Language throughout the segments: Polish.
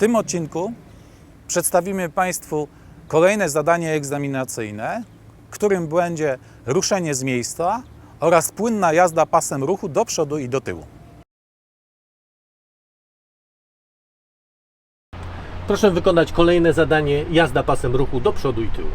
tym odcinku przedstawimy Państwu kolejne zadanie egzaminacyjne, którym będzie ruszenie z miejsca oraz płynna jazda pasem ruchu do przodu i do tyłu. Proszę wykonać kolejne zadanie jazda pasem ruchu do przodu i tyłu.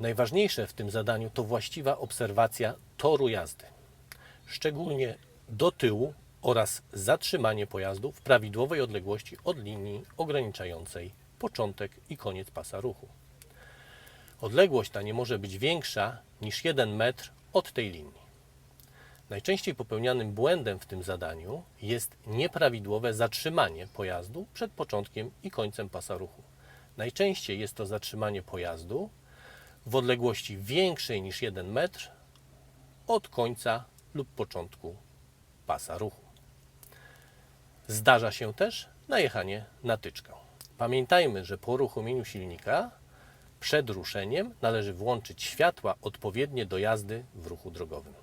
Najważniejsze w tym zadaniu to właściwa obserwacja toru jazdy, szczególnie do tyłu oraz zatrzymanie pojazdu w prawidłowej odległości od linii ograniczającej początek i koniec pasa ruchu. Odległość ta nie może być większa niż 1 metr od tej linii. Najczęściej popełnianym błędem w tym zadaniu jest nieprawidłowe zatrzymanie pojazdu przed początkiem i końcem pasa ruchu. Najczęściej jest to zatrzymanie pojazdu w odległości większej niż 1 metr od końca lub początku pasa ruchu. Zdarza się też najechanie na tyczkę. Pamiętajmy, że po uruchomieniu silnika przed ruszeniem należy włączyć światła odpowiednie do jazdy w ruchu drogowym.